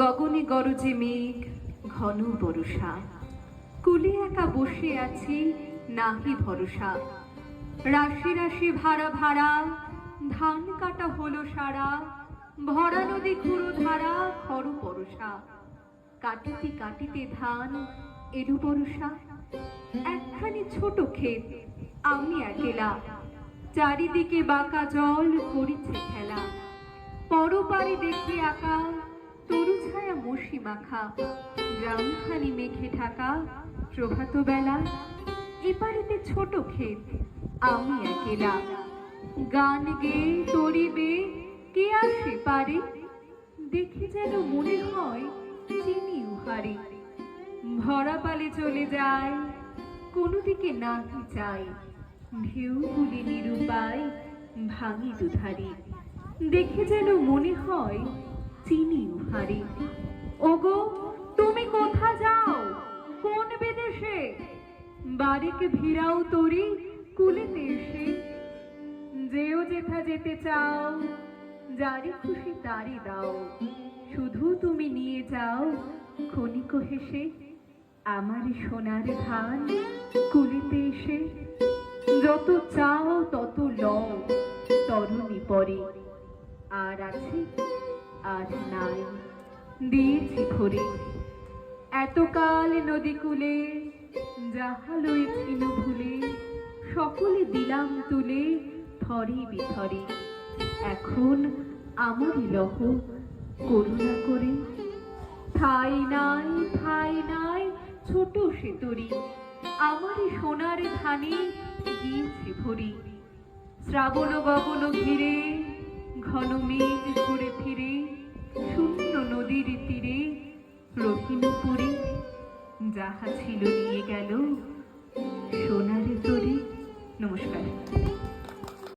গগনে গরজে মেঘ, ঘন বরষা। কুলে একা বসে আছি, নাহি ভরসা। রাশি রাশি ভাড়া ভাড়া, ধান কাটা হলো সারা। ভরা নদী খুঁড়ো ধারা খর পরশা কাটিতে কাটিতে ধান এরু বরষা একখানি ছোট ক্ষেত, আমি একেলা। চারিদিকে বাঁকা জল করিছে খেলা। পরপারে দেখে আঁকা তরু ছায়া মসি মাখা, গ্রামখানি মেঘে ঢাকা, প্রভাত বেলা। এপারেতে ছোট ক্ষেত, আমি একেলা গান গে, তরিবে, কে আসে পারে? দেখে যেন মনে হয় চিনি উহারে ভরা পালে চলে যায়, কোনো দিকে না কি চাই ঢেউগুলি নিরুপায়, ভাঙি দুধারি। দেখে যেন মনে হয় চিনি উহারে। ওগো, তুমি কোথা যাও? কোন বিদেশে? বাড়িকে ভিড়াও তরি, কুলেতে এসে। যেও যেথা যেতে চাও যারে খুশি তারই দাও। শুধু তুমি নিয়ে যাও, ক্ষণিক হেসে। আমার সোনার ধান কুলিতে এসে। যত চাও, তত লও, তরুণী পরে। আর আছে আর নাই। দিয়েছি ভরে এতকাল নদী কূলে যাহা লইছিল ভুলে, সকলে দিলাম তুলে থরে বিথরে। এখন আমারই লহ করুণা করে। ঠাই নাই ঠাই নাই, ছোট সেতরি। আমারই সোনার ধানে গিয়েছে ভরি। শ্রাবণ গগন ঘিরে, ঘন মেঘ ঘুরে ফিরে। নদীর তীরে যাহা ছিল নিয়ে গেল।